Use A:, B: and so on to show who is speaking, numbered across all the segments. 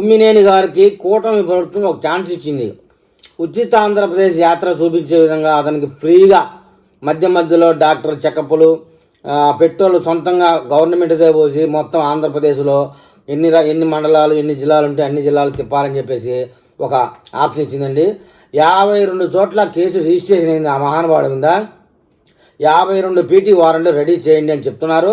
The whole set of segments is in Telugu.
A: ఉమ్మినేని గారికి కూటమి ప్రభుత్వం ఒక ఛాన్స్ ఇచ్చింది. ఉచిత ఆంధ్రప్రదేశ్ యాత్ర చూపించే విధంగా అతనికి ఫ్రీగా మధ్య మధ్యలో డాక్టర్ చెకప్లు పెట్రోల్ సొంతంగా గవర్నమెంట్దే పోసి మొత్తం ఆంధ్రప్రదేశ్లో ఎన్ని ఎన్ని మండలాలు ఎన్ని జిల్లాలు ఉంటే అన్ని జిల్లాలు తిప్పాలని చెప్పేసి ఒక ఆప్షన్ ఇచ్చిందండి. యాభై రెండు చోట్ల కేసు రిజిస్ట్రేషన్ అయింది ఆ మహానుభావుడి మీద. యాభై రెండు పీటీ వారెంట్లు రెడీ చేయండి అని చెప్తున్నారు.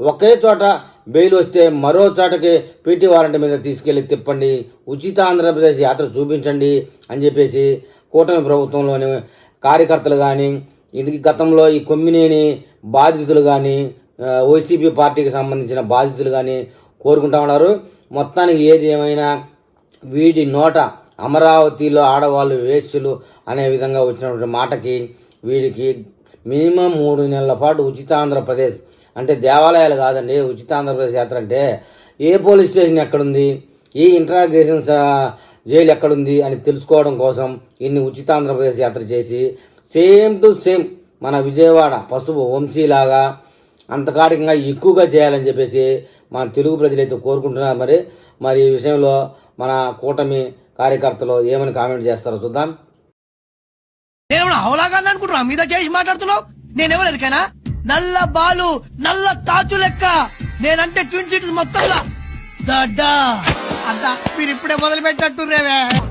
A: ఒకే చోట బెయిల్ వస్తే మరో చోటకి పీటీ వారెంట్ మీద తీసుకెళ్ళి తిప్పండి. ఉచిత ఆంధ్రప్రదేశ్ యాత్ర చూపించండి అని చెప్పేసి కూటమి ప్రభుత్వంలోని కార్యకర్తలు కానీ ఇది గతంలో ఈ కొమ్మినేని బాధితులు కానీ వైసీపీ పార్టీకి సంబంధించిన బాధితులు కానీ కోరుకుంటా ఉన్నారు. మొత్తానికి ఏది ఏమైనా వీడి నోట అమరావతిలో ఆడవాళ్ళు వేశ్యలు అనే విధంగా వచ్చినటువంటి మాటకి వీడికి మినిమం మూడు నెలల పాటు ఉచిత ఆంధ్రప్రదేశ్ అంటే దేవాలయాలు కాదండి ఉచిత ఆంధ్రప్రదేశ్ యాత్ర అంటే ఏ పోలీస్ స్టేషన్ ఎక్కడుంది ఏ ఇంట్రాగేషన్ జైలు ఎక్కడుంది అని తెలుసుకోవడం కోసం ఇన్ని ఉచిత ఆంధ్రప్రదేశ్ యాత్ర చేసి సేమ్ టు సేమ్ మన విజయవాడ పసుపు వంశీలాగా అంతకాడికంగా ఎక్కువగా చేయాలని చెప్పేసి మన తెలుగు ప్రజలైతే కోరుకుంటున్నారు మరి. మరి ఈ విషయంలో మన కూటమి కార్యకర్తలు ఏమని కామెంట్ చేస్తారో చూద్దాం.
B: నేను అవలాగా అనుకుంటున్నా మీద చేసి మాట్లాడుతున్నావు? నేనెవరు ఎరికైనా? నల్ల బాలు నల్ల తాచు లెక్క. నేనంటే ట్విన్ సిటీస్ మొత్తంలా. దడ్డా. మీరు ఇప్పుడే మొదలు పెట్టట్టుర్రేవే